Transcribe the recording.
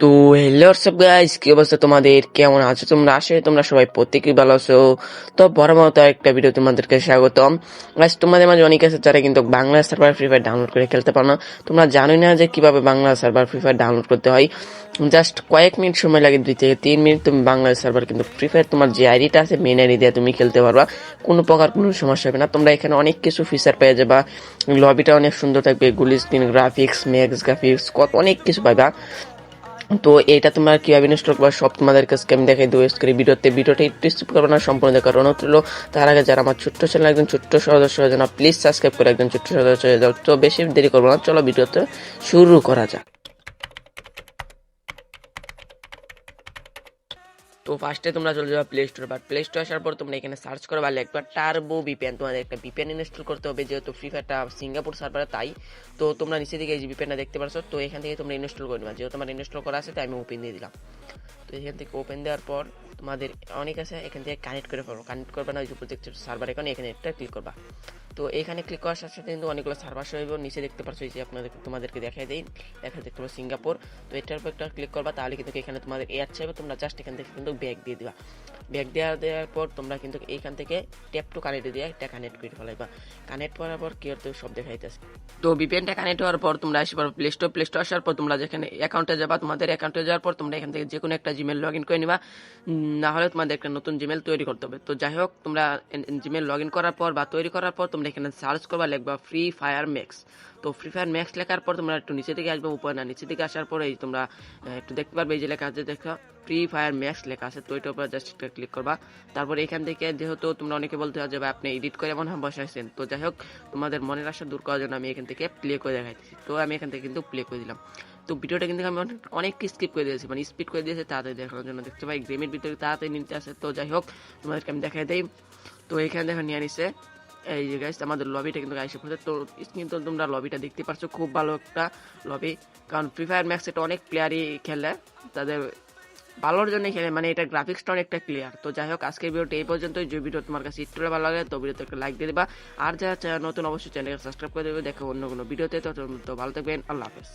তো হ্যালো সব গাইস কি অবস্থা তোমাদের? কেমন আছো তোমরা? আসে তোমরা সবাই প্রত্যেকেই ভালো আছো। তো বড় মতো একটা ভিডিও তোমাদেরকে স্বাগতম। গাইস তোমাদের মাঝে অনেক আছে যারা কিন্তু Bangla server free fire download করে খেলতে পারো না। তোমরা জানোই না যে কীভাবে Bangla server free fire download করতে হয়। জাস্ট কয়েক মিনিট সময় লাগে, দুই থেকে তিন মিনিট তুমি বাংলা সার্ভার কিন্তু ফ্রি ফায়ার তোমার যে আইডিটা আছে মেন আইডি দিয়ে তুমি খেলতে পারবা। কোনো প্রকার কোনো সমস্যা হবে না। তোমরা এখানে অনেক কিছু ফিচার পেয়ে যাবা। লবিটা অনেক সুন্দর থাকবে। গুলি স্ক্রিন গ্রাফিক্স ম্যাক্স গ্রাফিক্স কত অনেক কিছু পাইবা। তো এটা তোমরা কীভাবে ইনস্টল করবা, সব তোমাদের কাছে আমি দেখাই দেবো। করে ভিডিওতে, ভিডিওটা একটু স্কিপ করবে না, সম্পূর্ণ দেখার অনুরোধ হলো তার আগে যারা আমার ছোট্ট চ্যানেল একজন ছোট্ট সদস্য হয়ে যান প্লিজ সাবস্ক্রাইব করে একজন ছোট্ট সদস্য হয়ে যাও। তো বেশি দেরি করব না, চলো ভিডিওতে শুরু করা যাক। তো ফার্স্টে তোমরা চলে যাবে প্লে স্টোর বা প্লে স্টোর আসার পর তোমরা এখানে সার্চ করবা লিখবা টার্বো ভিপিএন তোমাদের একটা ভিপিএন ইনস্টল করতে হবে, যেহেতু ফ্রি ফায়ারটা সিঙ্গাপুর সার্ভারে তাই। তো তোমরা নিচে দিকে এই ভিপিএনটা দেখতে পারছ, তো এখান থেকে তোমরা ইনস্টল করে নেবা। যেহেতু তোমার ইনস্টল করা আছে, তাই আমি ওপেন দিয়ে দিলাম। তো এখান থেকে ওপেন দেওয়ার পর তোমাদের অনেক আছে, এখান থেকে কানেক্ট করে ফেলো। কানেক্ট করবে না, ওই যে দেখছ সার্ভার এখানে এখানে একটা ক্লিক করবা। তো এখানে ক্লিক করার সাথে সাথে কিন্তু অনেকগুলো সার্ভার শো হইব নিচে দেখতে পাচ্ছ যে আপনাদের তোমাদেরকে দেখাই দেই। দেখা দেখতে পাবো সিঙ্গাপুর। তো এটার উপর একটা ক্লিক করবা, তাহলে কিন্তু এখানে তোমাদের এয়ার চাইবে তোমরা জাস্ট এখান থেকে কিন্তু ব্যাগ দিয়ে দিবা। ব্যাগ দেওয়া দেওয়ার পর তোমরা কিন্তু এইখান থেকে ট্যাপ টু কানেক্ট দিয়ে এটা কানেক্ট করে ফেলাইবা। কানেক্ট করার পর কি হতে সব দেখাইতেছে। তো ভিপিএনটা কানেক্ট হওয়ার পর তোমরা আসে পারো প্লে স্টোর প্লে স্টোর আসার পর তোমরা যেখানে অ্যাকাউন্টে যাবা, তোমাদের অ্যাকাউন্টে যাওয়ার পর তোমরা এখান থেকে যে কোনো একটা জিমেল লগ ইন করে নিবা। না হলে তোমাদের একটা নতুন জিমেল তৈরি করতে হবে। তো যাই হোক, তোমরা জিমেল লগ ইন করার পর বা তৈরি করার পর তোমরা এখানে সার্চ করবা, লিখবা ফ্রি ফায়ার ম্যাক্স তো ফ্রি ফায়ার ম্যাক্স লেখার পর তোমরা একটু নিচে দিকে আসবে, উপরে না, নিচে দিকে আসার পরে এই তোমরা একটু দেখতে পারবে, এই যে লেখা আছে, দেখো। ফ্রি ফায়ার ম্যাক্স লেখা আছে, তো এটার উপর জাস্ট একটা ক্লিক করবা। তারপর এখান থেকে যেহেতু তোমরা অনেকে বলতে হয় যে, ভাই, আপনি এডিট করে মনে হয় বসাইছেন তো যাই হোক, তোমাদের মনের আশা দূর করার জন্য আমি এখান থেকে প্লে করে দেখাইতেছি। তো আমি এখান থেকে কিন্তু প্লে করে দিলাম। তো ভিডিওটা কিন্তু আমি অনেক- অনেক স্কিপ করে দিয়েছি মানে স্পিড করে দিয়েছি তাড়াতাড়ি দেখানোর জন্য। দেখতে পাই গেমের ভিতরে তাড়াতাড়ি নিতে আসে। তো যাই হোক, তোমাদেরকে আমি দেখাই দেই। তো এখানে দেখো নিয়ে নিছে। এই যে গাইস আমাদের লবিটা কিন্তু গাইসে পড়ছে তো কিন্তু তোমরা লবিটা দেখতে পাচ্ছ খুব ভালো একটা লবি কারণ ফ্রি ফায়ার ম্যাক্স এটা অনেক প্লেয়ারই খেলে। তাদের ভালোর জন্য খেলে মানে এটা গ্রাফিক্সটা অনেকটা ক্লিয়ার তো যাই হোক, আজকের ভিডিওটি এই পর্যন্ত যে ভিডিও তোমার কাছে একটু ভালো লাগে, তো ভিডিওতে একটা লাইক দিয়ে দেবা। আর যারা নতুন, অবশ্যই চ্যানেলকে সাবস্ক্রাইব করে দেবে। দেখো অন্য কোনো ভিডিওতে তো। ভালো থাকবেন। আল্লাহ হাফেজ।